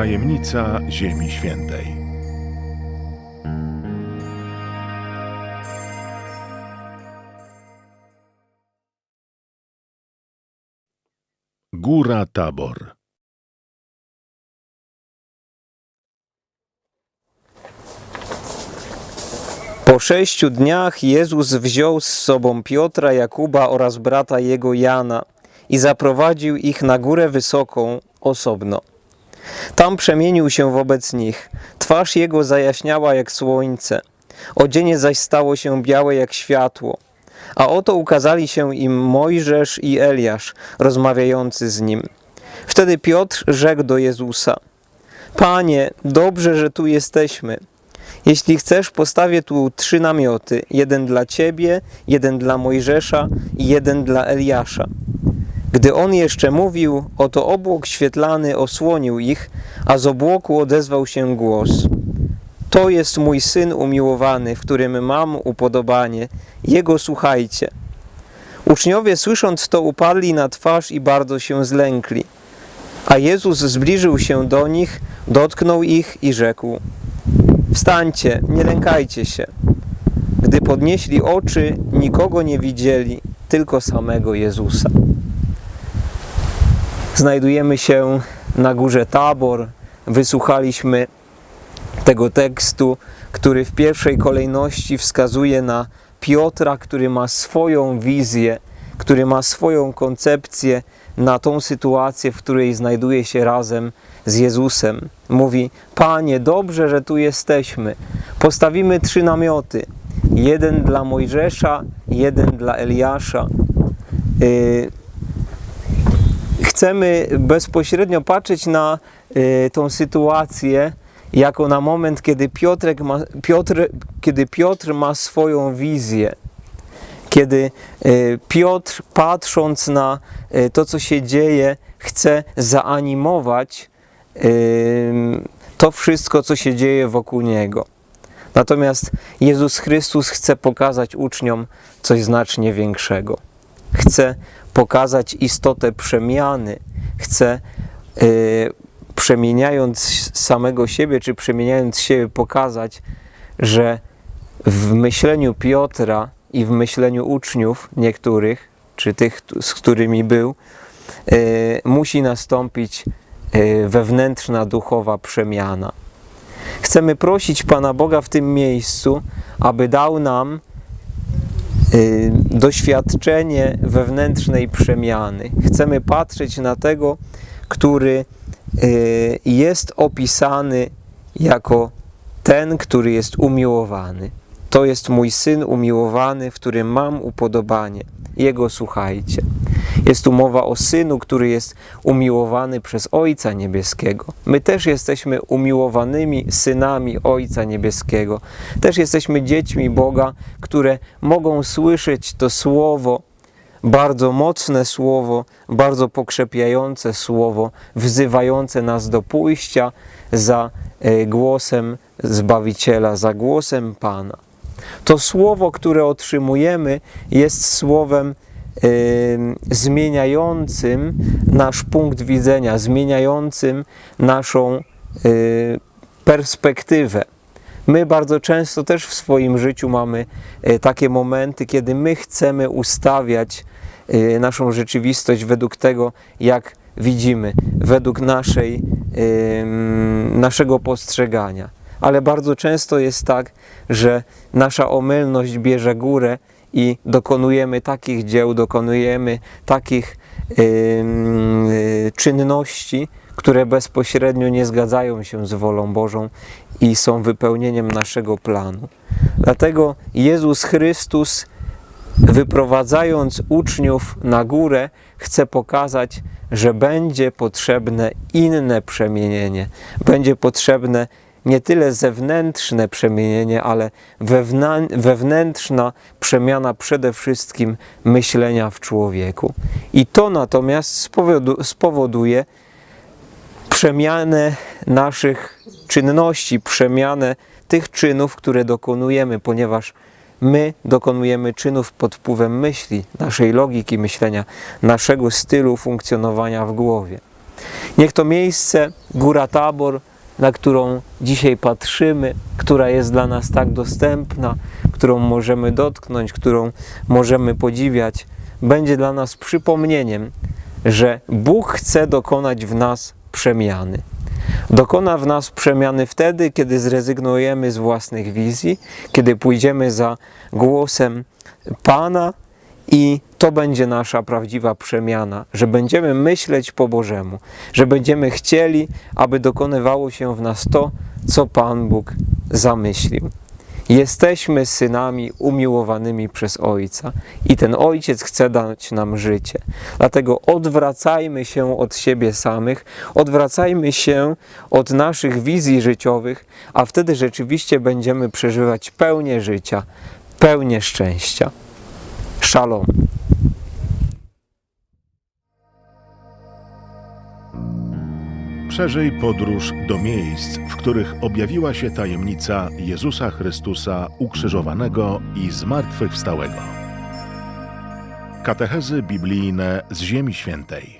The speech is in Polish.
Tajemnica Ziemi Świętej. Góra Tabor. Po sześciu dniach Jezus wziął z sobą Piotra, Jakuba oraz brata jego Jana i zaprowadził ich na górę wysoką osobno. Tam przemienił się wobec nich. Twarz jego zajaśniała jak słońce, odzienie zaś stało się białe jak światło. A oto ukazali się im Mojżesz i Eliasz, rozmawiający z nim. Wtedy Piotr rzekł do Jezusa: Panie, dobrze, że tu jesteśmy. Jeśli chcesz, postawię tu trzy namioty: jeden dla ciebie, jeden dla Mojżesza i jeden dla Eliasza. Gdy on jeszcze mówił, oto obłok świetlany osłonił ich, a z obłoku odezwał się głos: To jest mój syn umiłowany, w którym mam upodobanie. Jego słuchajcie. Uczniowie słysząc to upadli na twarz i bardzo się zlękli. A Jezus zbliżył się do nich, dotknął ich i rzekł: Wstańcie, nie lękajcie się. Gdy podnieśli oczy, nikogo nie widzieli, tylko samego Jezusa. Znajdujemy się na górze Tabor. Wysłuchaliśmy tego tekstu, który w pierwszej kolejności wskazuje na Piotra, który ma swoją wizję, który ma swoją koncepcję na tą sytuację, w której znajduje się razem z Jezusem. Mówi: Panie, dobrze, że tu jesteśmy. Postawimy trzy namioty: jeden dla Mojżesza, jeden dla Eliasza. Yy, chcemy bezpośrednio patrzeć na y, tą sytuację jako na moment, kiedy, Piotrek ma, Piotr, kiedy Piotr ma swoją wizję. Kiedy y, Piotr, patrząc na y, to, co się dzieje, chce zaanimować to wszystko, co się dzieje wokół niego. Natomiast Jezus Chrystus chce pokazać uczniom coś znacznie większego. Chce pokazać istotę przemiany, chce y, przemieniając samego siebie, czy przemieniając siebie, pokazać, że w myśleniu Piotra i w myśleniu uczniów niektórych, czy tych, z którymi był, y, musi nastąpić y, wewnętrzna duchowa przemiana. Chcemy prosić Pana Boga w tym miejscu, aby dał nam y, doświadczenie wewnętrznej przemiany. Chcemy patrzeć na tego, który jest opisany jako ten, który jest umiłowany. To jest mój syn umiłowany, w którym mam upodobanie. Jego słuchajcie. Jest tu mowa o synu, który jest umiłowany przez Ojca Niebieskiego. My też jesteśmy umiłowanymi synami Ojca Niebieskiego. Też jesteśmy dziećmi Boga, które mogą słyszeć to słowo, bardzo mocne słowo, bardzo pokrzepiające słowo, wzywające nas do pójścia za e, głosem Zbawiciela, za głosem Pana. To słowo, które otrzymujemy, jest słowem y, zmieniającym nasz punkt widzenia, zmieniającym naszą y, perspektywę. My bardzo często też w swoim życiu mamy y, takie momenty, kiedy my chcemy ustawiać y, naszą rzeczywistość według tego, jak widzimy, według naszej, naszego postrzegania. Ale bardzo często jest tak, że nasza omylność bierze górę i dokonujemy takich dzieł, dokonujemy takich yy, czynności, które bezpośrednio nie zgadzają się z wolą Bożą i są wypełnieniem naszego planu. Dlatego Jezus Chrystus, wyprowadzając uczniów na górę, chce pokazać, że będzie potrzebne inne przemienienie, będzie potrzebne nie tyle zewnętrzne przemienienie, ale wewnętrzna przemiana przede wszystkim myślenia w człowieku. I to natomiast spowodu, spowoduje przemianę naszych czynności, przemianę tych czynów, które dokonujemy, ponieważ my dokonujemy czynów pod wpływem myśli, naszej logiki myślenia, naszego stylu funkcjonowania w głowie. Niech to miejsce, Góra Tabor, na którą dzisiaj patrzymy, która jest dla nas tak dostępna, którą możemy dotknąć, którą możemy podziwiać, będzie dla nas przypomnieniem, że Bóg chce dokonać w nas przemiany. Dokona w nas przemiany wtedy, kiedy zrezygnujemy z własnych wizji, kiedy pójdziemy za głosem Pana i to będzie nasza prawdziwa przemiana, że będziemy myśleć po Bożemu, że będziemy chcieli, aby dokonywało się w nas to, co Pan Bóg zamyślił. Jesteśmy synami umiłowanymi przez Ojca i ten Ojciec chce dać nam życie. Dlatego odwracajmy się od siebie samych, odwracajmy się od naszych wizji życiowych, a wtedy rzeczywiście będziemy przeżywać pełnię życia, pełnię szczęścia. Shalom. Przeżyj podróż do miejsc, w których objawiła się tajemnica Jezusa Chrystusa ukrzyżowanego i zmartwychwstałego. Katechezy biblijne z Ziemi Świętej.